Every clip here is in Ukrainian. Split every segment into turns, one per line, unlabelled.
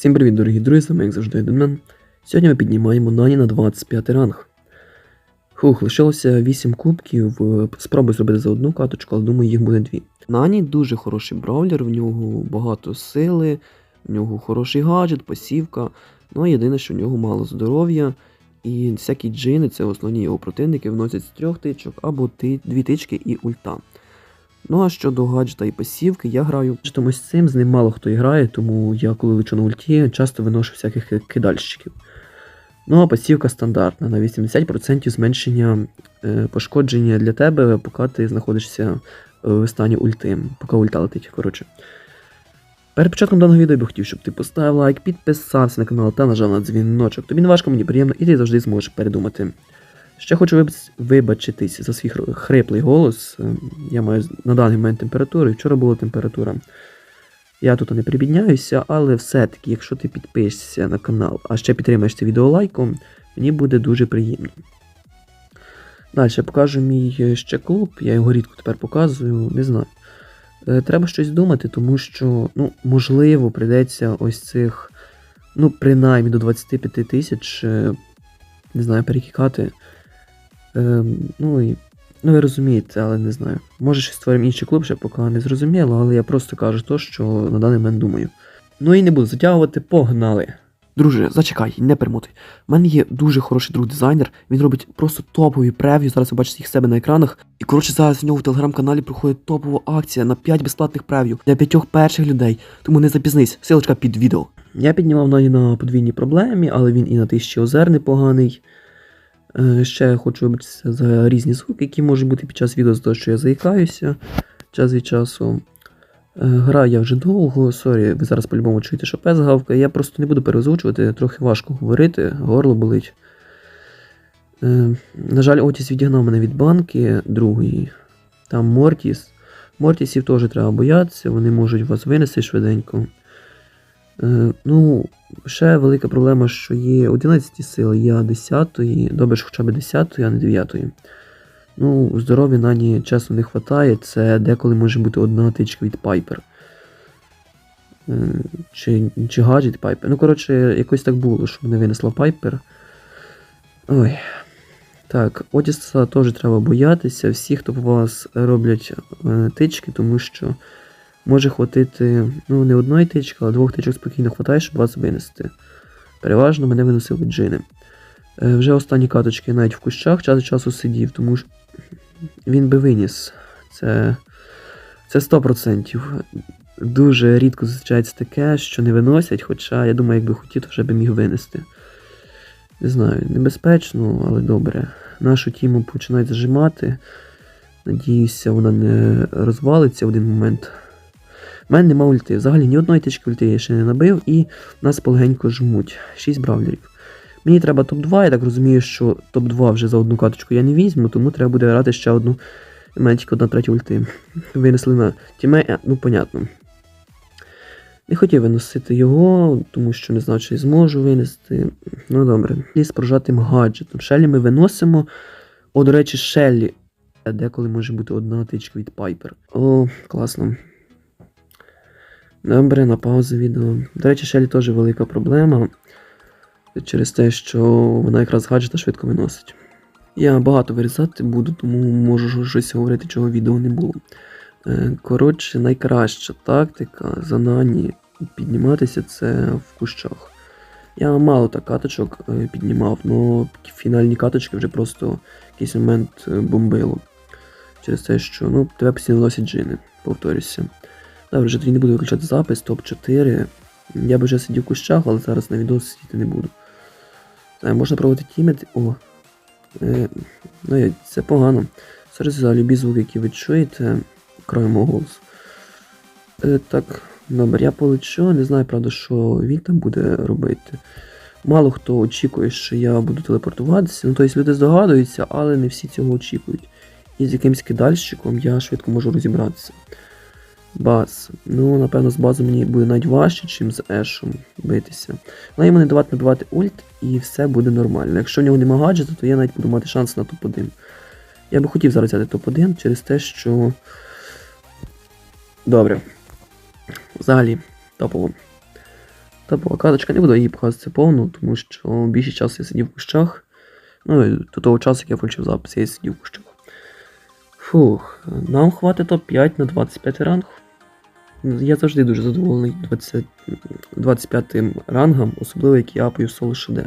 Всім привіт, дорогі друзі, вами як завжди Еденмен. Сьогодні ми піднімаємо Нані на 25 ранг. Хух, лишилося 8 кубків. е, Спробую зробити за одну каточку, але думаю, їх буде дві. Нані дуже хороший браулер, в нього багато сили, в нього хороший гаджет, посівка. Ну єдине, що в нього мало здоров'я. І всякі джини, це основні його противники, вносять з трьох тичок або дві тички і ульта. Ну а щодо гаджета і пасівки, я граю ось цим, з ним мало хто і грає, тому я коли лечу на ульті, часто виношу всяких кидальщиків. Ну а пасівка стандартна на 80% зменшення е, пошкодження для тебе, поки ти знаходишся е, в стані ульти, поки ульта летить. Коротше. Перед початком даного відео я би хотів, щоб ти поставив лайк, підписався на канал та нажав на дзвіночок. Тобі не важко, мені приємно, і ти завжди зможеш передумати. Ще хочу вибачитись за свій хриплий голос. Е, Я маю на даний момент температуру, і вчора була температура. Я тут не прибідняюся, але все-таки, якщо ти підпишешся на канал, а ще підтримаєш це відео лайком, мені буде дуже приємно. Далі покажу мій е, ще клуб, я його рідко тепер показую, не знаю. Е, Треба щось думати, тому що, ну, можливо, прийдеться ось цих, ну, принаймні до 25 тисяч, не знаю, перекікати. Ем, ну і. Ну, ви розумієте, але не знаю. Може, щось створимо інший клуб, ще поки не зрозуміло, але я просто кажу то, що на даний момент думаю. Ну і не буду затягувати, погнали. Друже, зачекай, не перемотуй. У мене є дуже хороший друг дизайнер, він робить просто топові прев'ю, зараз ви бачите їх себе на екранах. І коротше, зараз в нього в телеграм-каналі проходить топова акція на 5 безплатних прев'ю для п'ятьох перших людей. Тому не запізнись, силочка під відео. Я піднімав Нані на подвійній проблемі, але він і на тисячі озер непоганий. Е, Ще хочу вибачитися за різні звуки, які можуть бути під час відео, за те, що я заїкаюся час від часу. Е, Граю я вже довго, сорі, ви зараз по-любому чуєте, що пес гавкає. Я просто не буду переозвучувати, трохи важко говорити, горло болить. Е, на жаль, Отіс відігнав мене від банки другої. Там Мортіс. Мортісів теж треба боятися, вони можуть вас винести швиденько. Е, ну, ще велика проблема, що є 11 сили, я 10, добре, що хоча б 10, а не 9. Ну, здоров'я нані часу не вистачає, це деколи може бути одна тичка від Пайпер. Е, Чи, чи гаджет Пайпер. Ну, коротше, якось так було, що мене винесла Пайпер. Ой. Так, Отіса теж треба боятися. Всі, хто по вас роблять е, тички, тому що може хватити ну, не одної тички, але двох тичок спокійно хватає, щоб вас винести. Переважно мене виносили джини. Е, Вже останні каточки навіть в кущах час від часу сидів, тому що він би виніс. Це, це 100%. Дуже рідко зустрічається таке, що не виносять, хоча я думаю, якби хотів, то вже би міг винести. Не знаю, небезпечно, але добре. Нашу тіму починають зажимати. Надіюся, вона не розвалиться в один момент. У мене нема ульти. Взагалі ні одної тички ульти я ще не набив, і нас полегенько жмуть. 6 бравлерів. Мені треба топ-2, я так розумію, що топ-2 вже за одну каточку я не візьму, тому треба буде грати ще одну. У мене тільки одна третя ульти. Винесли на тіме, ну понятно. Не хотів виносити його, тому що не знав, чи зможу винести. Ну добре. І з прожатим гаджетом. Шелі ми виносимо. О, до речі, Шеллі. Деколи може бути одна тичка від Пайпер. О, класно. Добре, на паузу відео. До речі, Шелі теж велика проблема. Через те, що вона якраз гаджета швидко виносить. Я багато вирізати буду, тому можу щось говорити, чого відео не було. Е, Коротше, найкраща тактика за нані підніматися це в кущах. Я мало так каточок е, піднімав, але фінальні каточки вже просто в якийсь момент е, бомбило. Через те, що ну, тебе постійно носять джини, повторюся. Добре, вже тоді не буду виключати запис, топ-4. Я б вже сидів в кущах, але зараз на відео сидіти не буду. Знаю, можна проводити тімет. О. Е, ну, це погано. Зараз за любі звуки, які ви чуєте, крім мого голосу. Е, так, добре, я полечу, не знаю, правда, що він там буде робити. Мало хто очікує, що я буду телепортуватися. Ну, тобто люди здогадуються, але не всі цього очікують. І з якимсь кидальщиком я швидко можу розібратися. Баз. Ну, напевно, з базом мені буде навіть важче, ніж з Ешом битися. Але йому не давати набивати ульт, і все буде нормально. Якщо в нього немає гаджету, то я навіть буду мати шанс на топ-1. Я би хотів зараз взяти топ-1 через те, що. Добре. Взагалі, топово. Була карточка, не буду її показувати повну, тому що більшість часу я сидів в кущах. Ну, до того часу, як я включив запис, я сидів в кущах. Фух, нам хватить топ-5 на 25 ранг. Я завжди дуже задоволений 20, 25 рангом, особливо як я апаю соло ШД.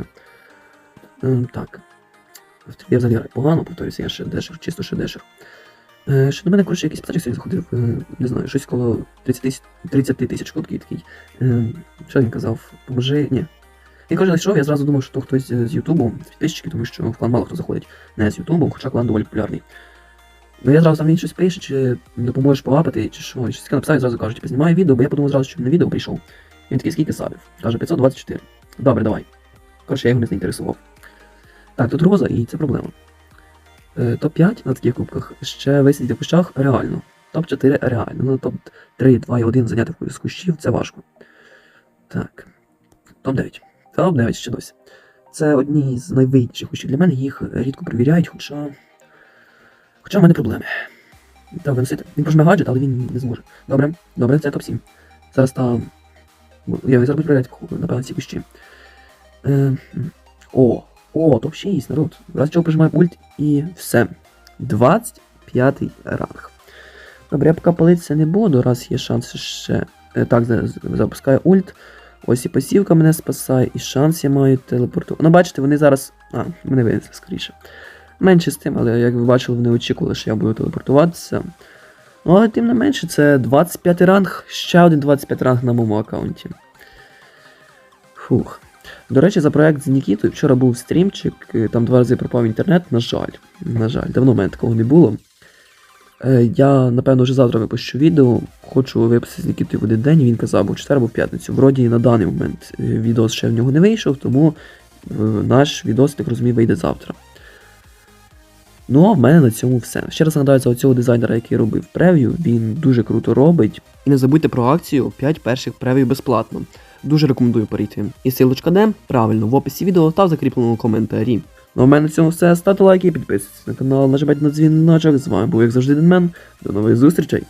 Ем, Так. Я взагалі погано, повторюся, я ще дешев, чисто ще дешев. Е, що до мене, коротше, якийсь пацанчик сьогодні заходив, е, не знаю, щось коло 30 тисяч 30 такий. Е, що він казав? Поможи. Ні. Він каже, знайшов, я зразу думав, що то хтось з Ютубу, з підписчиків, тому що в клан мало хто заходить не з Ютубу, хоча клан доволі популярний. Ну я зразу там він щось пише, чи допоможеш полапати, чи що. Щось таке написав, і зразу каже, типу, знімаю відео, бо я подумав зразу, що на відео прийшов. Він такий, скільки сабів? Каже, 524. Добре, давай. Коротше, я його не заінтересував. Так, тут роза, і це проблема. Е, Топ-5 на таких кубках ще висидіти в кущах реально. Топ-4 реально. Ну, топ-3, 2 і 1 зайняти з кущів це важко. Так. Топ-9. Топ-9 ще досі. Це одні з найвигідніших кущів для мене, їх рідко перевіряють, хоча. Хоча в мене проблеми. Треба виносити. Він прожме гаджет, але він не зможе. Добре, добре, це топ-7. Зараз там. Я зараз перевіряти, напевно, ці кущі. Е, о, о, топ-6, народ. Раз чого прижимаю ульт і все. 25 ранг. Добре, я поки палитися не буду, раз є шанс ще. Е, Так, за- за- запускаю ульт. Ось і посівка мене спасає, і шанс я маю телепорту. Ну, бачите, вони зараз. А, мене винесли скоріше. Менше з тим, але як ви бачили, вони очікували, що я буду телепортуватися. Ну, але тим не менше, це 25 ранг, ще один 25 ранг на моєму аккаунті. Фух. До речі, за проект з Нікітою вчора був стрімчик, е, там два рази пропав інтернет, на жаль. На жаль, давно в мене такого не було. Е, Я, напевно, вже завтра випущу відео. Хочу випустити з Нікітою в один день, він казав, або в четвер, або п'ятницю. Вроді на даний момент е, відео ще в нього не вийшов, тому наш відос, так розумію, вийде завтра. Ну, а в мене на цьому все. Ще раз нагадаю за оцього дизайнера, який робив прев'ю, він дуже круто робить. І не забудьте про акцію 5 перших прев'ю безплатно. Дуже рекомендую перейти. І силочка де? Правильно, в описі відео та в закріпленому коментарі. Ну а в мене на цьому все. Ставте лайки, підписуйтесь на канал, нажимайте на дзвіночок. З вами був як завжди Денмен. До нових зустрічей!